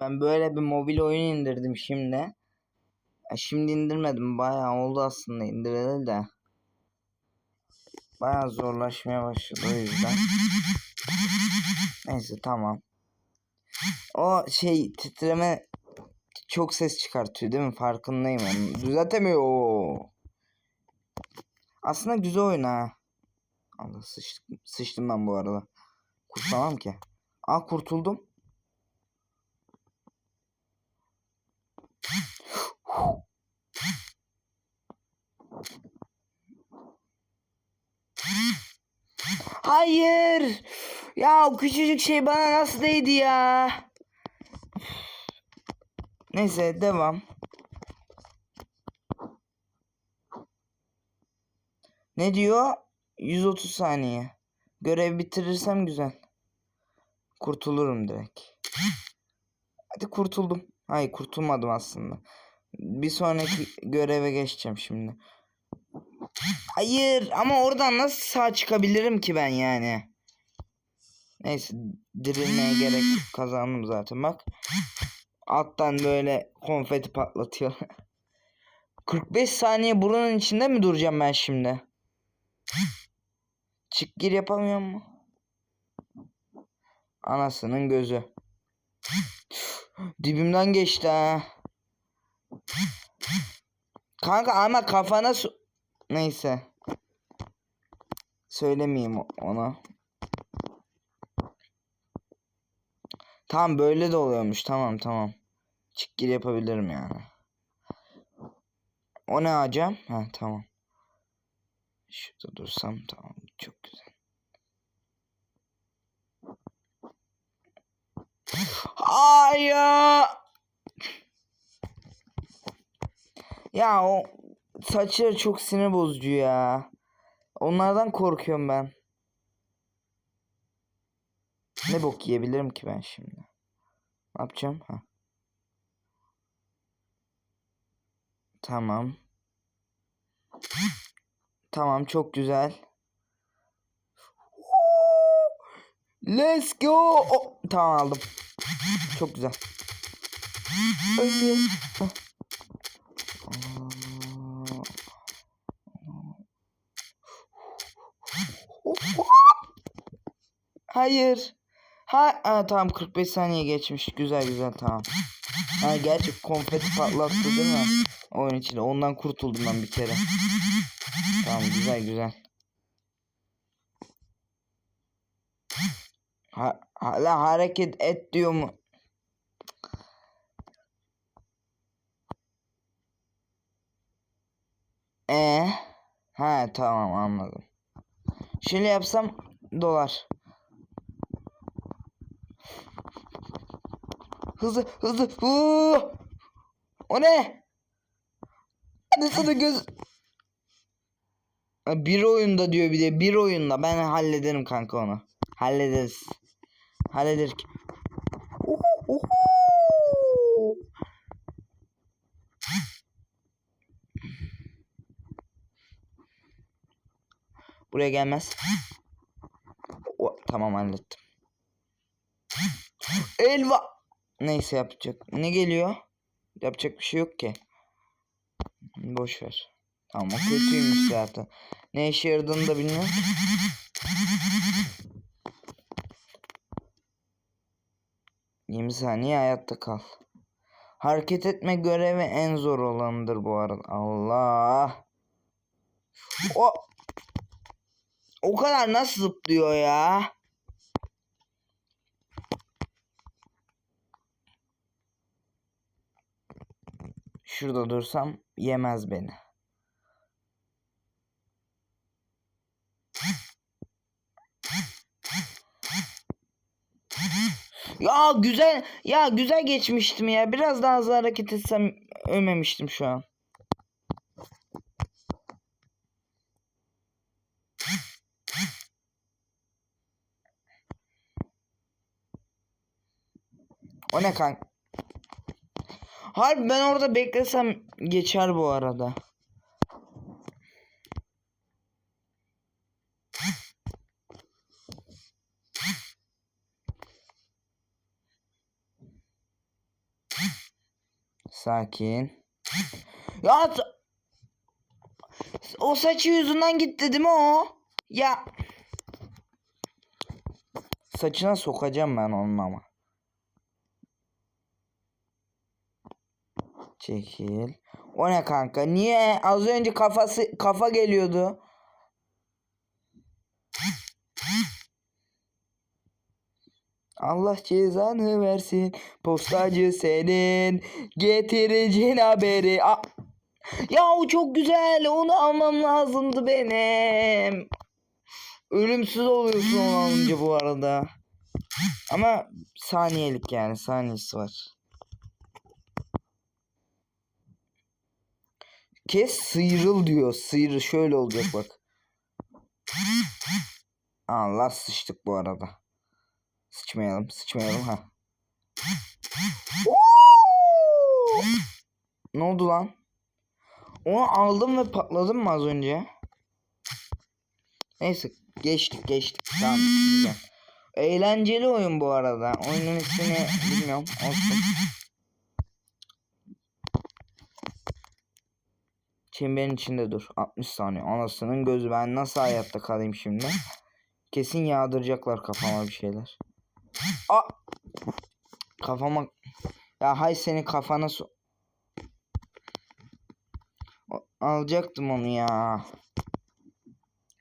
Ben böyle bir mobil oyun indirdim şimdi. Şimdi indirmedim. Bayağı oldu aslında indireli de. Bayağı zorlaşmaya başladı o yüzden. Neyse tamam. O şey titreme çok ses çıkartıyor değil mi? Farkındayım onun. Düzeltemiyor. Aslında güzel oyun ha. Allah sıçtım, sıçtım ben bu arada. Kurtulamam ki. Aa kurtuldum. Hayır. Ya o küçücük şey bana nasıl değdi ya? Neyse devam. Ne diyor? 130 saniye. Görev bitirirsem güzel. Kurtulurum direkt. Hadi kurtuldum. Hayır kurtulmadım aslında. Bir sonraki göreve geçeceğim şimdi. Hayır ama oradan nasıl sağ çıkabilirim ki ben yani? Neyse dirilmeye gerek. Kazandım zaten bak. Alttan böyle konfeti patlatıyor. 45 saniye burunun içinde mi duracağım ben şimdi? Çık gir yapamıyor mu? Anasının gözü. Dibimden geçti ha. Kanka ama kafana su... Neyse. Söylemeyeyim ona. Tamam böyle de oluyormuş. Tamam tamam. Çık gir yapabilirim yani. O ne hocam? Ha tamam. Şurada dursam tamam. Çok güzel. Hayır. Ya o saçları çok sinir bozucu ya. Onlardan korkuyorum ben. Ne bok yiyebilirim ki ben şimdi? Ne yapacağım? Ha. Tamam. Tamam çok güzel. Let's go. Oh, tamam aldım. Çok güzel. Ölmüyorum. Hayır. Ha, ha tamam 45 saniye geçmiş. Güzel güzel tamam. Ha gerçi konfeti patlattı değil mi? Oyun içinde. Ondan kurtuldum ben bir kere. Tamam güzel güzel. Ha, hala hareket et diyor mu? E ha tamam anladım. Şöyle yapsam dolar. Hızlı hızlı. Huu! O ne? Anasını göz... Bir oyunda diyor bir de bir oyunda ben hallederim kanka onu. Hallederiz. Hallederik. Buraya gelmez. O, tamam hallettim. Elva. Neyse yapacak. Ne geliyor? Yapacak bir şey yok ki. Boş ver. Tamam o kötüymüş zaten. Ne işe yaradığını da bilmiyorum. Yirmi saniye hayatta kal. Hareket etme görevi en zor olanıdır bu arada. Allah. O o kadar nasıl zıplıyor ya? Şurada dursam yemez beni. Ya güzel ya güzel geçmiştim ya. Biraz daha hızlı hareket etsem ölmemiştim şu an. O ne kanka? Harbi ben orada beklesem geçer bu arada. Sakin. Ya o saçı yüzünden gitti değil mi o? Ya. Saçına sokacağım ben onun ama. Çekil. O ne kanka? Niye? Az önce kafası kafa geliyordu. Allah cezanı versin. Postacı senin. Getireceğin haberi. A- ya o çok güzel. Onu almam lazımdı benim. Ölümsüz oluyorsun onu alınca bu arada. Ama saniyelik yani saniyesi var. Kes sıyrıl diyor. Sıyrıl şöyle olacak bak. Allah sıçtık bu arada. Sıçmayalım, sıçmayalım ha. Ne oldu lan? Onu aldım ve patladım mı az önce? Neyse geçtik geçtik. Tamam güzel. Eğlenceli oyun bu arada. Oyunun ismini bilmiyorum. Olsun. Çemberin içinde dur. 60 saniye. Anasının gözü. Ben nasıl hayatta kalayım şimdi? Kesin yağdıracaklar kafama bir şeyler. A kafama ya hay senin kafana so alacaktım onu ya.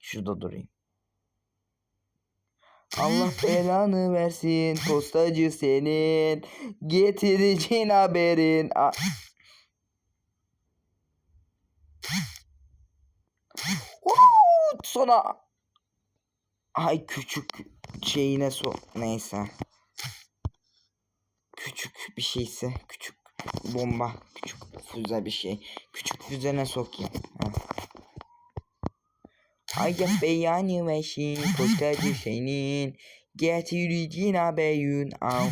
Şurada durayım. Allah belanı versin postacı senin getireceğin haberin. A Uuu, Sonra ay küçük şeyine so neyse. Küçük bir şeyse küçük bomba küçük füze bir şey. Küçük füzene sokayım. Ha. Ay beyanı versin postacı senin getireceğin haberin. Au.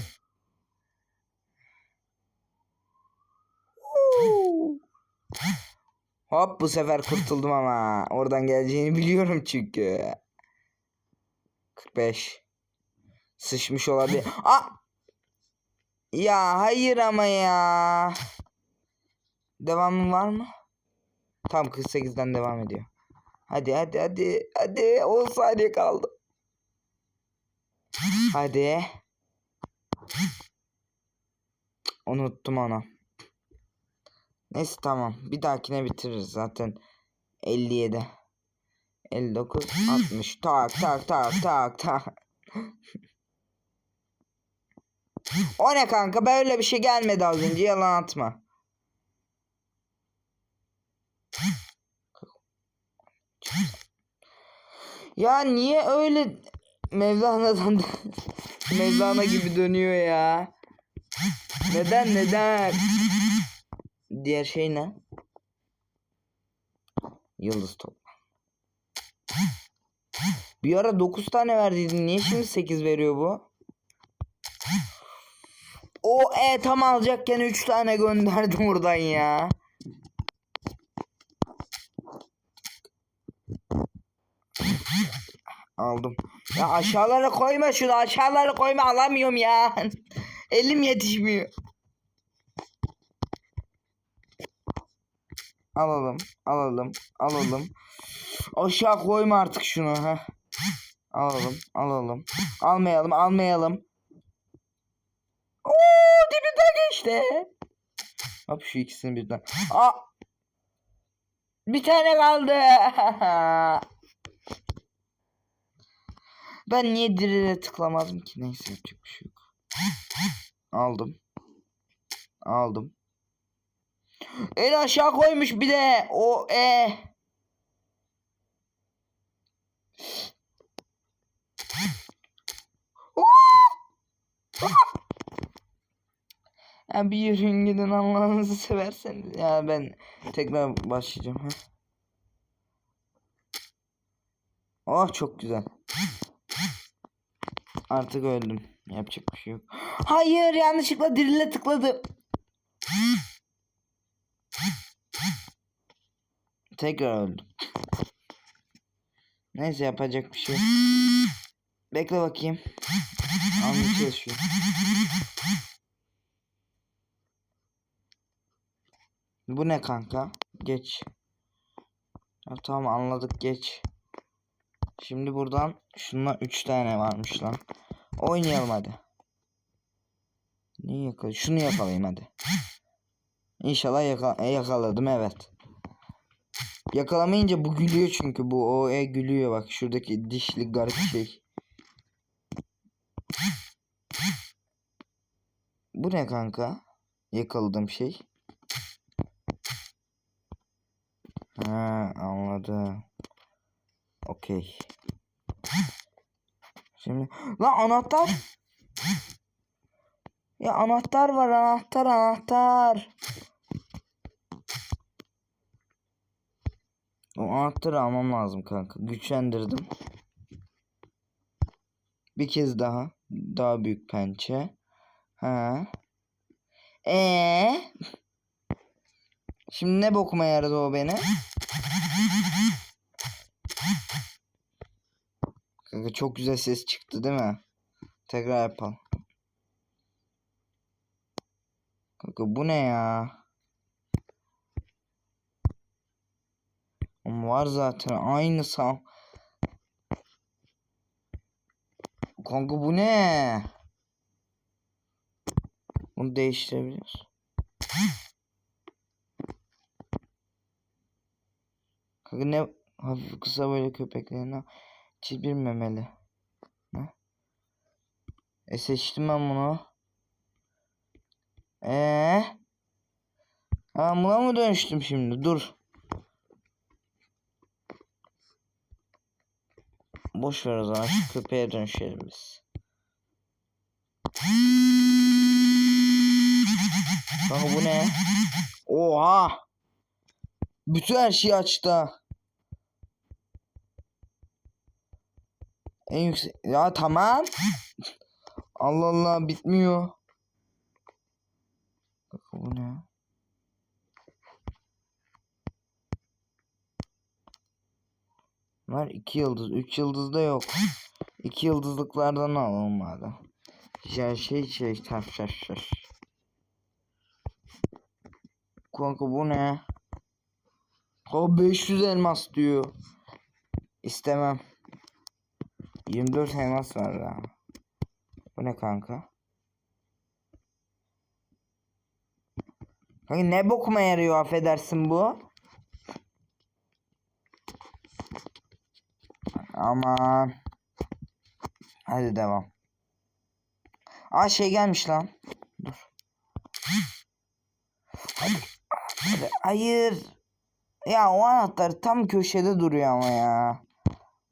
Hop bu sefer kurtuldum ama. Oradan geleceğini biliyorum çünkü. 45. Sıçmış olabilir. Aa! Ya hayır ama ya. Devamı var mı? Tam 48'den devam ediyor. Hadi hadi hadi. Hadi 10 saniye kaldı. Hadi. Unuttum onu. Neyse tamam. Bir dahakine bitiririz zaten. 57. 59 60 tak tak tak tak tak. o ne kanka böyle bir şey gelmedi az önce yalan atma. Ya niye öyle Mevlana'dan Mevlana gibi dönüyor ya? Neden neden? Diğer şey ne? Yıldız top. Bir ara 9 tane verdiydin. Niye şimdi 8 veriyor bu? O e tam alacakken 3 tane gönderdim buradan ya. Aldım. Ya aşağılara koyma şunu aşağılara koyma alamıyorum ya. Elim yetişmiyor. Alalım, alalım, alalım. Aşağı koyma artık şunu ha. Alalım, alalım. Almayalım, almayalım. Oo, dibinden geçti. Hop şu ikisini birden. Aa! Bir tane kaldı. ben niye dirine tıklamadım ki? Neyse yapacak bir şey yok. Aldım. Aldım. En aşağı koymuş bir de. O e. Ya bir yürüyün gidin Allah'ınızı severseniz. Ya ben tekrar başlayacağım. Ha. Oh çok güzel. Artık öldüm. Yapacak bir şey yok. Hayır yanlışlıkla dirille tıkladım. Tekrar öldüm. Neyse yapacak bir şey. Bekle bakayım. Almaya çalışıyorum. Bu ne kanka? Geç. Ya, tamam anladık geç. Şimdi buradan şundan 3 tane varmış lan. Oynayalım hadi. Neyi yakal? Şunu yakalayayım hadi. İnşallah yaka yakaladım evet. Yakalamayınca bu gülüyor çünkü bu o e gülüyor bak şuradaki dişli garip şey. Bu ne kanka? Yakaladığım şey. Ha anladım. Okey. Şimdi lan anahtar. Ya anahtar var anahtar anahtar. O anahtarı almam lazım kanka. Güçlendirdim. Bir kez daha. Daha büyük pençe. Ha. Ee. Şimdi ne bokuma yaradı o beni? Kanka çok güzel ses çıktı değil mi? Tekrar yapalım. Kanka bu ne ya? Var zaten aynı sam. Kanka bu ne? Bunu değiştirebiliyoruz. Kanka ne hafif kısa böyle köpeklerine çizbir memeli. Ne? E seçtim ben bunu. Eee? Ha buna mı dönüştüm şimdi? Dur. Boş ver o zaman şu köpeğe dönüşelim biz. Kanka bu ne? Oha! Bütün her şeyi açtı. En yüksek... Ya tamam. Allah Allah bitmiyor. Kanka bu ne? Var iki yıldız. Üç yıldız da yok. İki yıldızlıklardan alalım madem. Ya şey şey taş taş taş. Kanka bu ne? O 500 elmas diyor. İstemem. 24 elmas var ya. Bu ne kanka? Kanka ne bokuma yarıyor affedersin bu? Aman. Hadi devam. Aa şey gelmiş lan. Dur. Hadi. Hayır. Ya o anahtar tam köşede duruyor ama ya.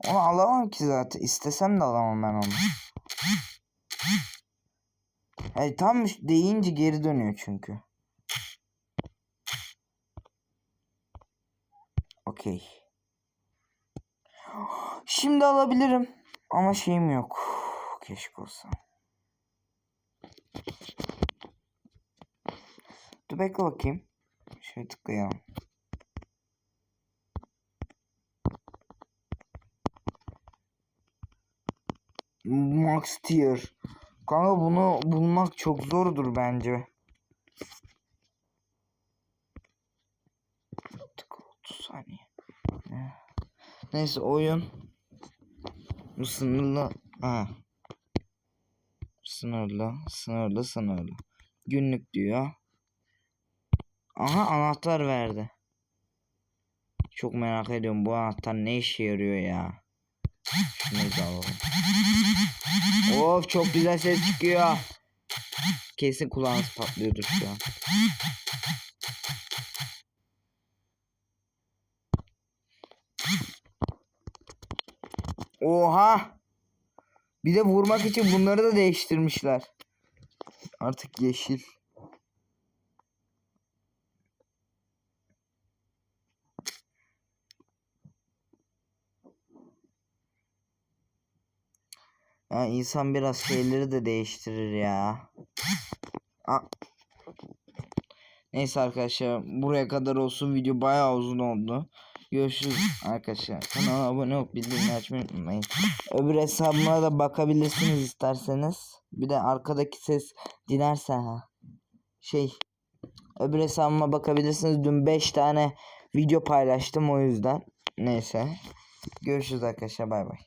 Onu alamam ki zaten. İstesem de alamam ben onu. Hayır tam deyince geri dönüyor çünkü. Okey. Şimdi alabilirim. Ama şeyim yok. Keşke olsa. Dur bekle bakayım. Şöyle tıklayalım. Max tier. Kanka bunu bulmak çok zordur bence. Tıkla 30 saniye. Ne? Neyse oyun. Bu sınırlı. Ha. Sınırlı, sınırlı, sınırlı. Günlük diyor. Aha anahtar verdi. Çok merak ediyorum bu anahtar ne işe yarıyor ya. Da alalım. Of çok güzel ses çıkıyor. Kesin kulağınız patlıyordur şu an. Oha! Bir de vurmak için bunları da değiştirmişler. Artık yeşil. Ya insan biraz şeyleri de değiştirir ya. Aa. Neyse arkadaşlar buraya kadar olsun video bayağı uzun oldu. Görüşürüz arkadaşlar. Kanala abone olup bildirimleri açmayı unutmayın. Öbür hesabıma da bakabilirsiniz isterseniz. Bir de arkadaki ses dinerse ha. Şey Öbür hesabıma bakabilirsiniz. Dün 5 tane video paylaştım o yüzden. Neyse. Görüşürüz arkadaşlar bay bay.